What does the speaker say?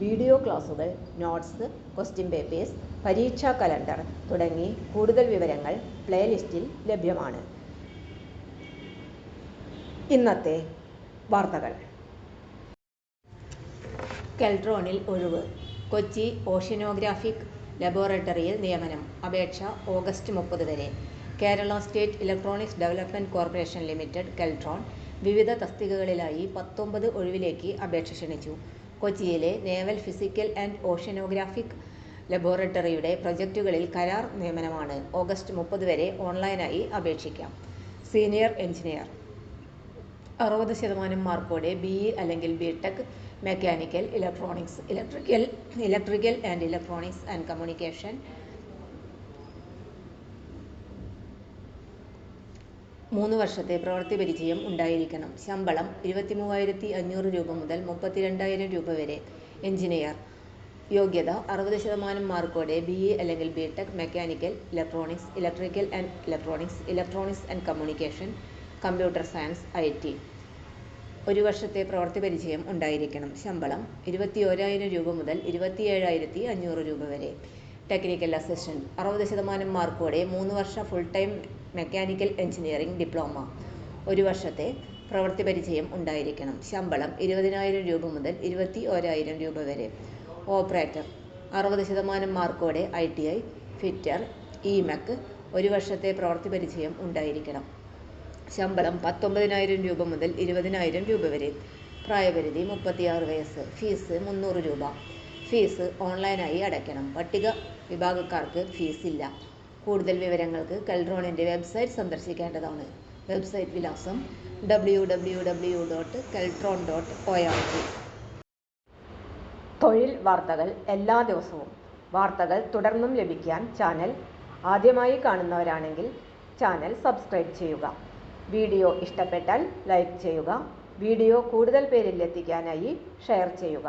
Video ക്ലാസുകൾ notes question papers പരീക്ഷാ calendar തുടങ്ങി കൂടുതൽ വിവരങ്ങൾ പ്ലേലിസ്റ്റിൽ ലഭ്യമാണ്. ഇന്നത്തെ വാർത്തകൾ. കെൽട്രോണിൽ ഒഴിവ്. കൊച്ചി ഓഷ്യനോഗ്രാഫിക് ലബോറട്ടറിയിൽ നിയമനം. അപേക്ഷ ഓഗസ്റ്റ് മുപ്പത് വരെ. Kerala state electronics development corporation limited Keltron വിവിധ തസ്തികകളിലായി പത്തൊമ്പത് ഒഴിവിലേക്ക് അപേക്ഷ ക്ഷണിച്ചു. കൊച്ചിയിലെ നേവൽ ഫിസിക്കൽ ആൻഡ് ഓഷ്യനോഗ്രാഫിക് ലബോറട്ടറിയുടെ പ്രൊജക്റ്റുകളിൽ കരാർ നിയമനമാണ്. ഓഗസ്റ്റ് മുപ്പത് വരെ ഓൺലൈനായി അപേക്ഷിക്കാം. സീനിയർ എഞ്ചിനീയർ അറുപത് ശതമാനം മാർക്കോടെ ബി ഇ അല്ലെങ്കിൽ B tech mechanical electronics electrical electrical and electronics and communication മൂന്ന് വർഷത്തെ പ്രവൃത്തി പരിചയം ഉണ്ടായിരിക്കണം. ശമ്പളം ഇരുപത്തി മൂവായിരത്തി അഞ്ഞൂറ് രൂപ മുതൽ മുപ്പത്തിരണ്ടായിരം രൂപ വരെ. എഞ്ചിനീയർ. യോഗ്യത അറുപത് ശതമാനം മാർക്കോടെ ബി എ അല്ലെങ്കിൽ B tech mechanical electronics electrical and electronics electronics and communication computer science I T. ഒരു വർഷത്തെ പ്രവൃത്തി പരിചയം ഉണ്ടായിരിക്കണം. ശമ്പളം ഇരുപത്തി ഓരായിരം രൂപ മുതൽ ഇരുപത്തിയേഴായിരത്തി അഞ്ഞൂറ് രൂപ വരെ. ടെക്നിക്കൽ അസിസ്റ്റന്റ് അറുപത് ശതമാനം മാർക്കോടെ മൂന്ന് വർഷ full time mechanical engineering diploma ഒരു വർഷത്തെ പ്രവൃത്തി പരിചയം ഉണ്ടായിരിക്കണം. ശമ്പളം ഇരുപതിനായിരം രൂപ മുതൽ ഇരുപത്തി ഓരായിരം രൂപ വരെ. ഓപ്പറേറ്റർ അറുപത് ശതമാനം മാർക്കോടെ ഐ ടി ഐ ഫിറ്റർ ഇമെക്ക് ഒരു വർഷത്തെ പ്രവൃത്തി പരിചയം ഉണ്ടായിരിക്കണം. ശമ്പളം പത്തൊമ്പതിനായിരം രൂപ മുതൽ ഇരുപതിനായിരം രൂപ വരെ. പ്രായപരിധി മുപ്പത്തിയാറ് വയസ്സ്. ഫീസ് മുന്നൂറ് രൂപ. ഫീസ് ഓൺലൈനായി അടയ്ക്കണം. പട്ടിക വിഭാഗക്കാർക്ക് ഫീസ് ഇല്ല കൂടുതൽ വിവരങ്ങൾക്ക് കെൽട്രോണിന്റെ വെബ്സൈറ്റ് സന്ദർശിക്കേണ്ടതാണ്. വെബ്സൈറ്റ് വിലാസം W W W dot Keltron dot O R G തൊഴിൽ വാർത്തകൾ എല്ലാ ദിവസവും. വാർത്തകൾ തുടർന്നും ലഭിക്കാൻ ചാനൽ ആദ്യമായി കാണുന്നവരാണെങ്കിൽ ചാനൽ സബ്സ്ക്രൈബ് ചെയ്യുക. വീഡിയോ ഇഷ്ടപ്പെട്ടാൽ ലൈക്ക് ചെയ്യുക. വീഡിയോ കൂടുതൽ പേരിൽ എത്തിക്കാനായി ഷെയർ ചെയ്യുക.